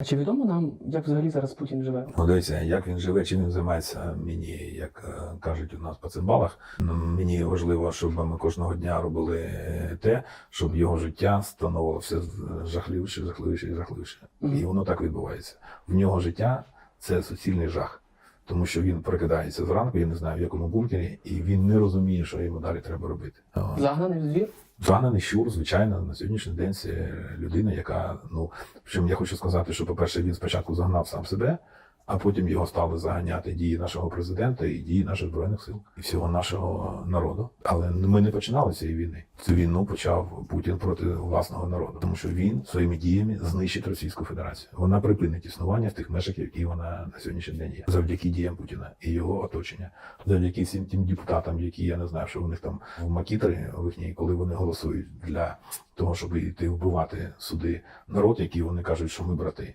А чи відомо нам, як взагалі зараз Путін живе? Ну, дивіться, як він живе, чим він займається, мені, як е, кажуть у нас по цимбалах, мені важливо, щоб ми кожного дня робили е, те, щоб його життя становилося жахливіше, жахливіше і жахливіше. Мгм. І воно так відбувається. В нього життя це суцільний жах. Тому що він прокидається зранку, я не знаю в якому бункері, і він не розуміє, що йому далі треба робити. Загнаний в звір? Загнаний щур, звичайно, на сьогоднішній день це людина, яка, ну, причому я хочу сказати, що, по-перше, він спочатку загнав сам себе, а потім його стали заганяти дії нашого президента і дії наших збройних сил і всього нашого народу. Але ми не починали цієї війни. Цю війну почав Путін проти власного народу, тому що він своїми діями знищить Російську Федерацію. Вона припинить існування в тих межах, які вона на сьогоднішній день є, завдяки діям Путіна і його оточення, завдяки всім тим депутатам, які я не знаю, що у них там в макітри в їхній, коли вони голосують для того, щоб йти вбивати суди народ, які вони кажуть, що ми брати.